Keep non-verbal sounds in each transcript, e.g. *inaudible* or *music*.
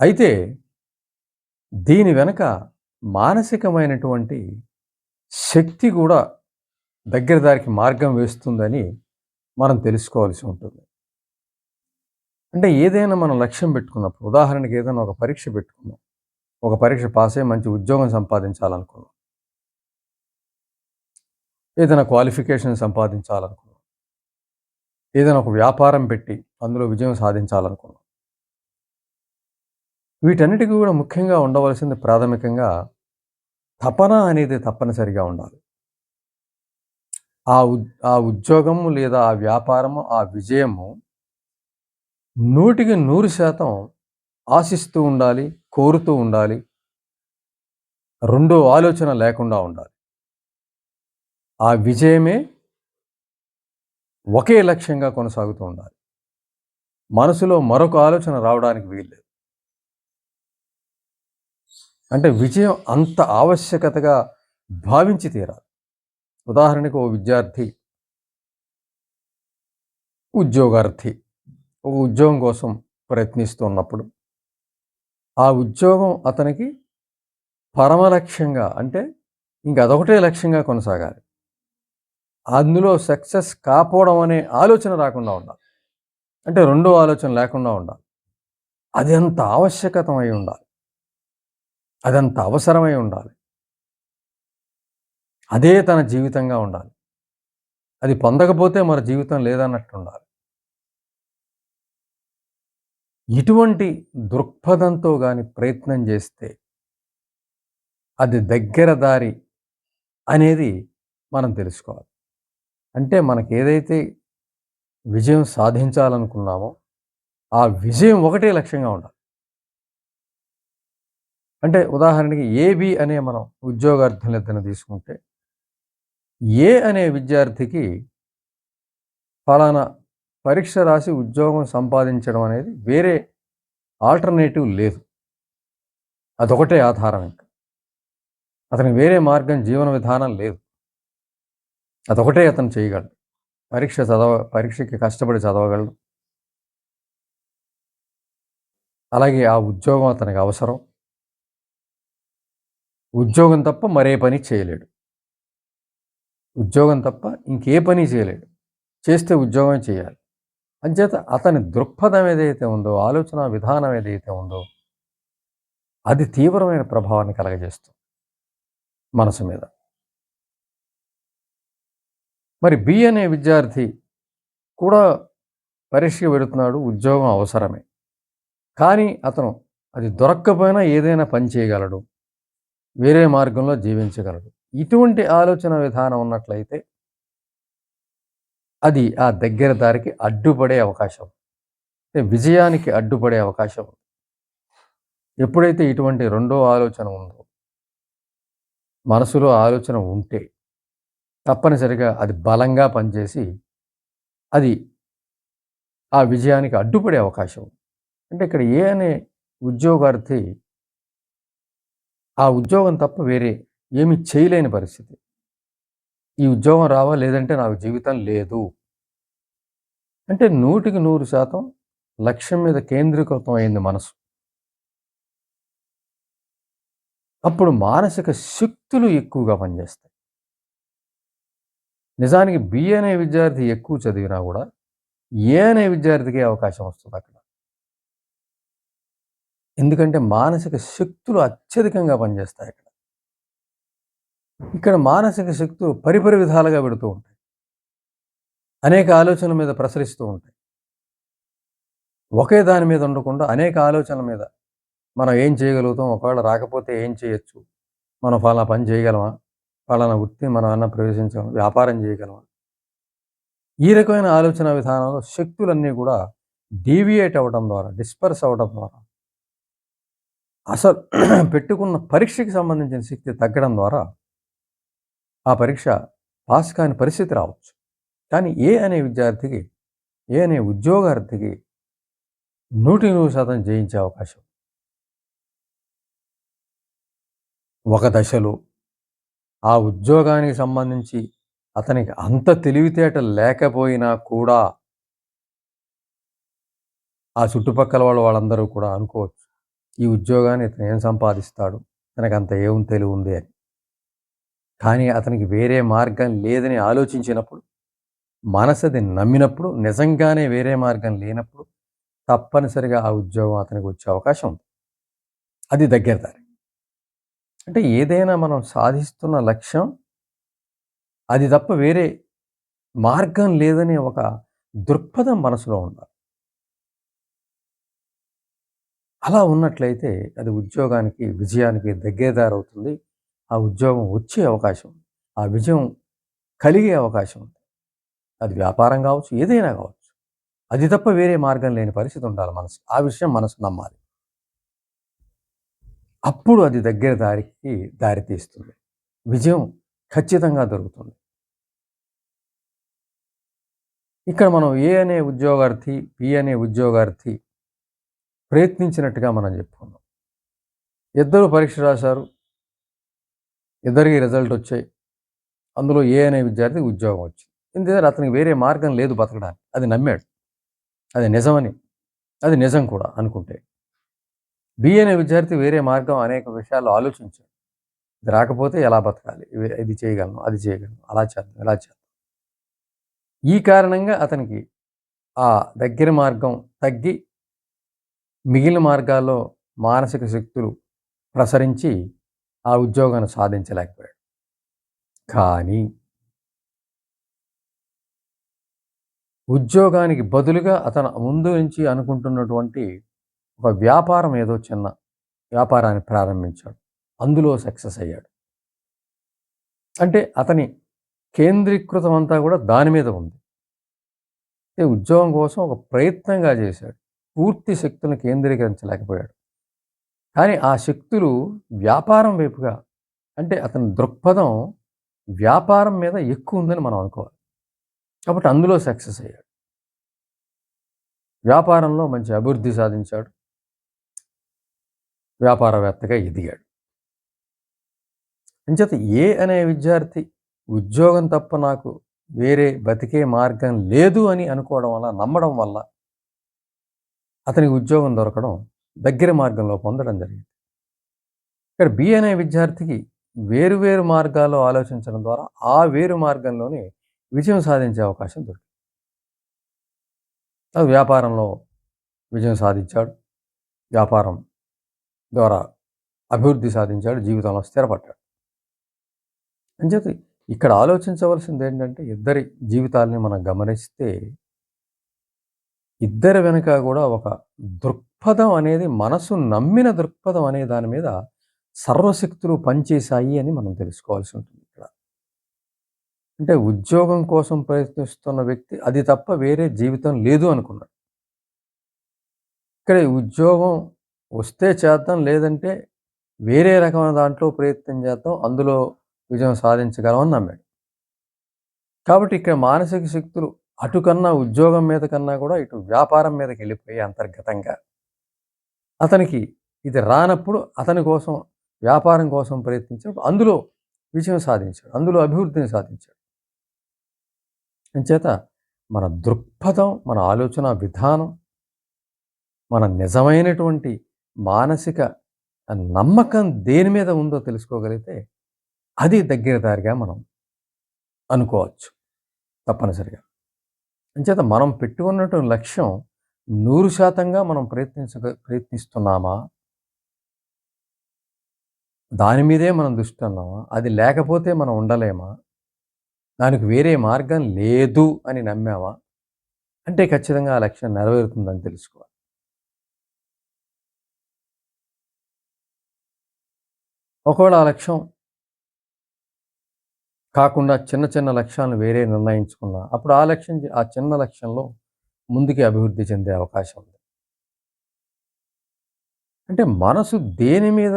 అయితే దీని వెనక మానసికమైనటువంటి శక్తి కూడా దగ్గర దారికి మార్గం వేస్తుందని మనం తెలుసుకోవాల్సి ఉంటుంది. అంటే ఏదైనా మనం లక్ష్యం పెట్టుకున్నప్పుడు ఉదాహరణకి ఏదైనా ఒక పరీక్ష పెట్టుకున్నాం ఒక పరీక్ష పాస్ అయ్యి మంచి ఉద్యోగం సంపాదించాలనుకున్నాం ఏదైనా క్వాలిఫికేషన్ సంపాదించాలనుకున్నాం ఏదైనా ఒక వ్యాపారం పెట్టి అందులో విజయం సాధించాలనుకున్నాం వీటన్నిటికీ కూడా ముఖ్యంగా ఉండవలసింది ప్రాథమికంగా తపన అనేది తప్పనిసరిగా ఉండాలి. ఆ ఆ ఉద్యోగము లేదా ఆ వ్యాపారము ఆ విజయము నూటికి నూరు శాతం ఆశిస్తూ ఉండాలి కోరుతూ ఉండాలి రెండో ఆలోచన లేకుండా ఉండాలి. ఆ విజయమే ఒకే లక్ష్యంగా కొనసాగుతూ ఉండాలి. మనసులో మరొక ఆలోచన రావడానికి వీల్లేదు. అంటే విజయం అంత ఆవశ్యకతగా భావించి తీరాలి. ఉదాహరణకు ఓ విద్యార్థి ఉద్యోగార్థి ఒక ఉద్యోగం కోసం ప్రయత్నిస్తున్నప్పుడు ఆ ఉద్యోగం అతనికి పరమ లక్ష్యంగా అంటే ఇంక అదొకటే లక్ష్యంగా కొనసాగాలి. అందులో సక్సెస్ కాపోవడం అనే ఆలోచన రాకుండా ఉండాలి. అంటే రెండో ఆలోచన లేకుండా ఉండాలి. అది అంత ఆవశ్యకతమై ఉండాలి. అదంత అవసరమై ఉండాలి. అదే తన జీవితంగా ఉండాలి. అది పొందకపోతే మన జీవితం లేదన్నట్టు ఉండాలి ఇటువంటి దృక్పథంతో కానీ ప్రయత్నం చేస్తే అది దగ్గర దారి అనేది మనం తెలుసుకోవాలి. అంటే మనకి ఏదైతే విజయం సాధించాలనుకున్నామో ఆ విజయం ఒకటే లక్ష్యంగా ఉండాలి. అంటే ఉదాహరణకి ఏబి అనే మనం ఉద్యోగార్థులను తీసుకుంటే ఏ అనే విద్యార్థికి ఫలానా పరీక్ష రాసి ఉద్యోగం సంపాదించడం అనేది వేరే ఆల్టర్నేటివ్ లేదు. అదొకటే ఆధారం ఇంకా. అతనికి వేరే మార్గం జీవన విధానం లేదు. అదొకటే అతను చేయగలడు. పరీక్ష చదవ పరీక్షకి కష్టపడి చదవగలడు. అలాగే ఆ ఉద్యోగం అతనికి అవసరం. ఉద్యోగం తప్ప మరే పని చేయలేడు. ఉద్యోగం తప్ప ఇంకే పని చేయలేడు. చేస్తే ఉద్యోగం చేయాలి. అంచేత అతని దృక్పథం ఏదైతే ఉందో ఆలోచన విధానం ఏదైతే ఉందో అది తీవ్రమైన ప్రభావాన్ని కలగజేస్తుంది మనసు మీద. మరి బి అనే విద్యార్థి కూడా పరీక్షకు పెడుతున్నాడు ఉద్యోగం అవసరమే. కానీ అతను అది దొరక్కపోయినా ఏదైనా పని చేయగలడు. వేరే మార్గంలో జీవించగలడు. ఇటువంటి ఆలోచన విధానం ఉన్నట్లయితే అది ఆ దగ్గర దారికి అడ్డుపడే అవకాశం. విజయానికి అడ్డుపడే అవకాశం. ఎప్పుడైతే ఇటువంటి రెండో ఆలోచన ఉందో మనసులో ఆలోచన ఉంటే తప్పనిసరిగా అది బలంగా పనిచేసి అది ఆ విజయానికి అడ్డుపడే అవకాశం. అంటే ఇక్కడ ఏ అనే ఉద్యోగార్థి ఆ ఉద్యోగం తప్ప వేరే ఏమి చేయలేని పరిస్థితి. ఈ ఉద్యోగం రావా లేదంటే నాకు జీవితం లేదు. అంటే నూటికి నూరు శాతం లక్ష్యం మీద కేంద్రీకృతం అయింది మనసు. అప్పుడు మానసిక శక్తులు ఎక్కువగా పనిచేస్తాయి. నిజానికి బి అనే విద్యార్థి ఎక్కువ చదివినా కూడా ఏ అనే విద్యార్థికి అవకాశం వస్తుంది అక్కడ. ఎందుకంటే మానసిక శక్తులు అత్యధికంగా పనిచేస్తాయి ఇక్కడ. ఇక్కడ మానసిక శక్తులు పరిపరి విధాలుగా పెడుతూ ఉంటాయి. అనేక ఆలోచనల మీద ప్రసరిస్తూ ఉంటాయి. ఒకే దాని మీద ఉండకుండా అనేక ఆలోచనల మీద మనం ఏం చేయగలుగుతాం? ఒకవేళ రాకపోతే ఏం చేయొచ్చు? మనం ఫలానా పని చేయగలమా? ఫలానా వృత్తి మనం అన్న ప్రవేశించగలం? వ్యాపారం చేయగలమా? ఈ రకమైన ఆలోచన విధానంలో శక్తులన్నీ కూడా డీవియేట్ అవ్వడం ద్వారా డిస్పర్స్ అవ్వడం ద్వారా అసలు *clears throat* పెట్టుకున్న పరీక్షకి సంబంధించిన శక్తి తగ్గడం ద్వారా ఆ పరీక్ష పాస్ కాని పరిస్థితి రావచ్చు. కానీ ఏ అనే విద్యార్థికి ఏ అనే ఉద్యోగార్థికి నూటి నూరు శాతం జయించే అవకాశం. ఒక దశలో ఆ ఉద్యోగానికి సంబంధించి అతనికి అంత తెలివితేట లేకపోయినా కూడా ఆ చుట్టుపక్కల వాళ్ళు వాళ్ళందరూ కూడా అనుకోవచ్చు. ఈ ఉద్యోగాన్ని ఇతను ఏం సంపాదిస్తాడు? తనకు అంత ఏం తెలివి ఉంది అని. కానీ అతనికి వేరే మార్గం లేదని ఆలోచించినప్పుడు మనసది నమ్మినప్పుడు నిజంగానే వేరే మార్గం లేనప్పుడు తప్పనిసరిగా ఆ ఉద్యోగం అతనికి వచ్చే అవకాశం ఉంది. అది దగ్గర దారి. అంటే ఏదైనా మనం సాధిస్తున్న లక్ష్యం అది తప్ప వేరే మార్గం లేదని ఒక దృక్పథం మనసులో ఉండాలి. అలా ఉన్నట్లయితే అది ఉద్యోగానికి విజయానికి దగ్గరదారి అవుతుంది ఆ ఉద్యోగం వచ్చే అవకాశం ఉంది. ఆ విజయం కలిగే అవకాశం ఉంది. అది వ్యాపారం కావచ్చు ఏదైనా కావచ్చు. అది తప్ప వేరే మార్గం లేని పరిస్థితి ఉండాలి. మనసు ఆ విషయం మనసు నమ్మాలి. అప్పుడు అది దగ్గర దారికి దారి తీస్తుంది. విజయం ఖచ్చితంగా దొరుకుతుంది. ఇక్కడ మనం ఏ అనే ఉద్యోగార్థి పి అనే ఉద్యోగార్థి ప్రయత్నించినట్టుగా మనం చెప్పుకున్నాం. ఇద్దరు పరీక్ష రాశారు. ఇద్దరికి రిజల్ట్ వచ్చాయి. అందులో ఏ అనే విద్యార్థి ఉద్యోగం వచ్చింది. ఎందుకంటే అతనికి వేరే మార్గం లేదు బతకడానికి. అది నమ్మాడు. అది నిజమని. అది నిజం కూడా అనుకుంటే. బి అనే విద్యార్థి వేరే మార్గం అనేక విషయాలు ఆలోచించాడు. ఇది రాకపోతే ఎలా బతకాలి? ఇది చేయగలను అది చేయగలను అలా చేద్దాం ఇలా చేద్దాం. ఈ కారణంగా అతనికి ఆ దగ్గర మార్గం తగ్గి మిగిలిన మార్గాల్లో మానసిక శక్తులు ప్రసరించి ఆ ఉద్యోగాన్ని సాధించలేకపోయాడు. కానీ ఉద్యోగానికి బదులుగా అతను ముందు నుంచి అనుకుంటున్నటువంటి ఒక వ్యాపారం ఏదో చిన్న వ్యాపారాన్ని ప్రారంభించాడు. అందులో సక్సెస్ అయ్యాడు. అంటే అతని కేంద్రీకృతం అంతా కూడా దాని మీద ఉంది. ఉద్యోగం కోసం ఒక ప్రయత్నంగా చేశాడు. పూర్తి శక్తులను కేంద్రీకరించలేకపోయాడు. కానీ ఆ శక్తులు వ్యాపారం వైపుగా అంటే అతని దృక్పథం వ్యాపారం మీద ఎక్కువ ఉందని మనం అనుకోవాలి. కాబట్టి అందులో సక్సెస్ అయ్యాడు. వ్యాపారంలో మంచి అభివృద్ధి సాధించాడు. వ్యాపారవేత్తగా ఎదిగాడు. అంచేత ఏ అనే విద్యార్థి ఉద్యోగం తప్ప నాకు వేరే బతికే మార్గం లేదు అని అనుకోవడం వల్ల నమ్మడం వల్ల అతనికి ఉద్యోగం దొరకడం దగ్గర మార్గంలో పొందడం జరిగింది. ఇక్కడ బి అనే విద్యార్థికి వేరు వేరు మార్గాల్లో ఆలోచించడం ద్వారా ఆ వేరు మార్గంలోనే విజయం సాధించే అవకాశం దొరికింది. అది వ్యాపారంలో విజయం సాధించాడు. వ్యాపారం ద్వారా అభివృద్ధి సాధించాడు. జీవితంలో స్థిరపడ్డాడు. అంచేత ఇక్కడ ఆలోచించవలసింది ఏంటంటే ఇద్దరి జీవితాలని మనం గమనిస్తే ఇద్దరి వెనుక కూడా ఒక దృక్పథం అనేది మనసు నమ్మిన దృక్పథం అనే దాని మీద సర్వశక్తులు పనిచేశాయి అని మనం తెలుసుకోవాల్సి ఉంటుంది ఇక్కడ. అంటే ఉద్యోగం కోసం ప్రయత్నిస్తున్న వ్యక్తి అది తప్ప వేరే జీవితం లేదు అనుకున్నాడు. ఇక్కడ ఉద్యోగం వస్తే చేద్దాం లేదంటే వేరే రకమైన దాంట్లో ప్రయత్నం చేద్దాం అందులో విజయం సాధించగలమని నమ్మాడు. కాబట్టి ఇక్కడ మానసిక శక్తులు అటు కన్నా ఉద్యోగం మీద కన్నా కూడా ఇటు వ్యాపారం మీదకి వెళ్ళిపోయి అంతర్గతంగా. అతనికి ఇది రానప్పుడు అతని కోసం వ్యాపారం కోసం ప్రయత్నించినప్పుడు అందులో విజయం సాధించాడు. అందులో అభివృద్ధిని సాధించాడు. అంచేత మన దృక్పథం మన ఆలోచన విధానం మన నిజమైనటువంటి మానసిక నమ్మకం దేని మీద ఉందో తెలుసుకోగలిగితే అది దగ్గరదారిగా మనం అనుకోవచ్చు తప్పనిసరిగా. అంచేత మనం పెట్టుకున్నటువంటి లక్ష్యం నూరు శాతంగా మనం ప్రయత్నించ ప్రయత్నిస్తున్నామా? దాని మీదే మనం దృష్టి అన్నామా అది లేకపోతే మనం ఉండలేమా? దానికి వేరే మార్గం లేదు అని నమ్మామా? అంటే ఖచ్చితంగా ఆ లక్ష్యం నెరవేరుతుందని తెలుసుకోవాలి. ఒకవేళ ఆ లక్ష్యం కాకుండా చిన్న చిన్న లక్ష్యాలను వేరే నిర్ణయించుకున్నా అప్పుడు ఆ లక్ష్యం ఆ చిన్న లక్ష్యంలో ముందుకి అభివృద్ధి చెందే అవకాశం ఉంది. అంటే మనసు దేని మీద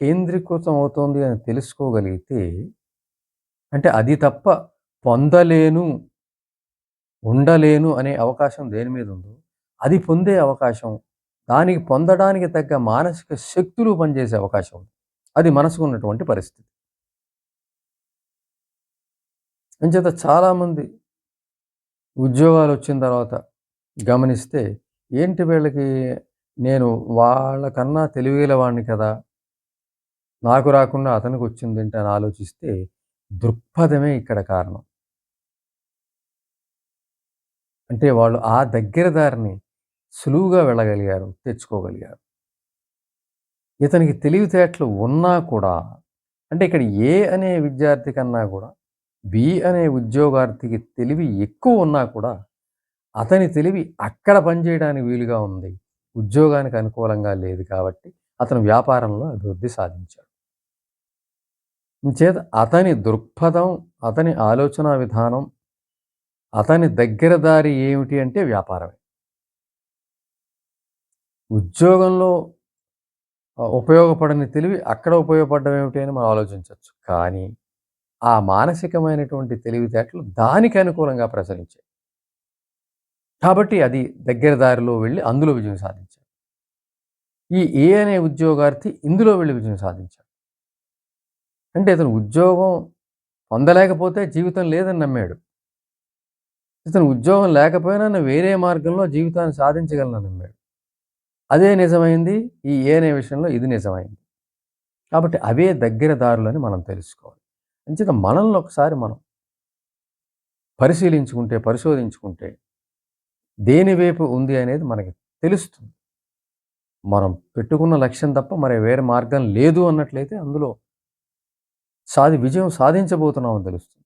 కేంద్రీకృతం అవుతోంది అని తెలుసుకోగలిగితే అంటే అది తప్ప పొందలేను ఉండలేను అనే అవకాశం దేని మీద ఉందో అది పొందే అవకాశం దానికి పొందడానికి తగ్గ మానసిక శక్తులు పనిచేసే అవకాశం ఉంది. అది మనసుకు ఉన్నటువంటి పరిస్థితి. అంచేత చాలామంది ఉద్యోగాలు వచ్చిన తర్వాత గమనిస్తే ఏంటి వీళ్ళకి నేను వాళ్ళకన్నా తెలివిగల వాడిని కదా నాకు రాకుండా అతనికి వచ్చిందేంటి అని ఆలోచిస్తే దృక్పథమే ఇక్కడ కారణం. అంటే వాళ్ళు ఆ దగ్గర దారిని సులువుగా వెళ్ళగలిగారు తెచ్చుకోగలిగారు. ఇతనికి తెలివితేటలు ఉన్నా కూడా అంటే ఇక్కడ ఏ అనే విద్యార్థి కన్నా కూడా బి అనే ఉద్యోగార్థికి తెలివి ఎక్కువ ఉన్నా కూడా అతని తెలివి అక్కడ పనిచేయడానికి వీలుగా ఉంది. ఉద్యోగానికి అనుకూలంగా లేదు కాబట్టి అతను వ్యాపారంలో అభివృద్ధి సాధించాడు. చేత అతని దృక్పథం అతని ఆలోచన విధానం అతని దగ్గర దారి ఏమిటి అంటే వ్యాపారమే. ఉద్యోగంలో ఉపయోగపడని తెలివి అక్కడ ఉపయోగపడడం ఏమిటి అని మనం ఆలోచించవచ్చు. కానీ ఆ మానసికమైనటువంటి తెలివితేటలు దానికి అనుకూలంగా ప్రసరించాయి. కాబట్టి అది దగ్గర దారిలో వెళ్ళి అందులో విజయం సాధించాడు ఈ ఏ అనే ఉద్యోగార్థి ఇందులో వెళ్ళి విజయం సాధించాడు. అంటే ఇతను ఉద్యోగం పొందలేకపోతే జీవితం లేదని నమ్మాడు. ఇతను ఉద్యోగం లేకపోయినా వేరే మార్గంలో జీవితాన్ని సాధించగలను నమ్మాడు. అదే నిజమైంది ఈ ఏ అనే విషయంలో ఇది నిజమైంది. కాబట్టి అవే దగ్గర దారులని మనం తెలుసుకోవాలి. అంచేత మనల్ని ఒకసారి మనం పరిశీలించుకుంటే పరిశోధించుకుంటే దేని వైపు ఉంది అనేది మనకి తెలుస్తుంది. మనం పెట్టుకున్న లక్ష్యం తప్ప మరి వేరే మార్గం లేదు అన్నట్లయితే అందులో సాధి విజయం సాధించబోతున్నామని తెలుస్తుంది.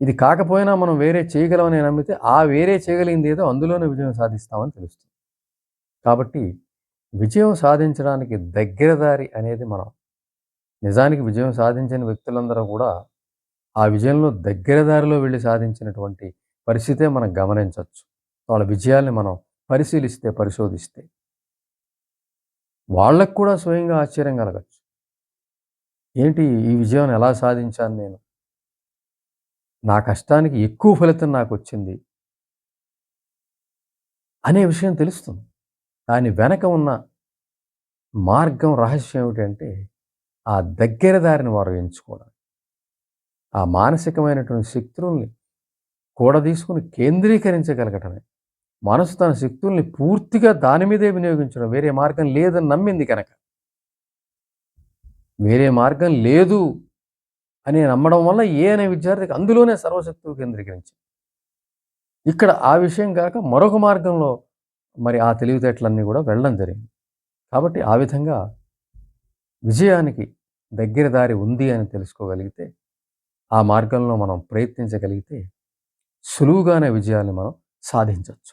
ఇది కాకపోయినా మనం వేరే చేయగలమని నమ్మితే ఆ వేరే చేయగలిగింది ఏదో అందులోనే విజయం సాధిస్తామని తెలుస్తుంది. కాబట్టి విజయం సాధించడానికి దగ్గరదారి అనేది మనం నిజానికి విజయం సాధించిన వ్యక్తులందరూ కూడా ఆ విజయంలో దగ్గర దారిలో వెళ్ళి సాధించినటువంటి పరిస్థితే మనం గమనించవచ్చు. వాళ్ళ విజయాల్ని మనం పరిశీలిస్తే పరిశోధిస్తే వాళ్ళకు కూడా స్వయంగా ఆశ్చర్యం కలగచ్చు. ఏంటి ఈ విజయాన్ని ఎలా సాధించాను నేను? నా కష్టానికి ఎక్కువ ఫలితం నాకు వచ్చింది అనే విషయం తెలుస్తుంది. దాని వెనక ఉన్న మార్గం రహస్యం ఏమిటంటే ఆ దగ్గర దారిని వారు ఎంచుకోవడం. ఆ మానసికమైనటువంటి శక్తుల్ని కూడా తీసుకుని కేంద్రీకరించగలగటమే. మనసు తన శక్తుల్ని పూర్తిగా దాని మీదే వినియోగించడం వేరే మార్గం లేదని నమ్మింది కనుక వేరే మార్గం లేదు అని నమ్మడం వల్ల ఏ అనే విద్యార్థికి అందులోనే సర్వశక్తులు కేంద్రీకరించి. ఇక్కడ ఆ విషయం కాక మరొక మార్గంలో మరి ఆ తెలివితేటలన్నీ కూడా వెళ్ళడం జరిగింది. కాబట్టి ఆ విధంగా విజయానికి దగ్గర దారి ఉంది అని తెలుసుకోగలిగితే ఆ మార్గంలో మనం ప్రయత్నించగలిగితే సులువుగానే విజయాన్ని మనం సాధించవచ్చు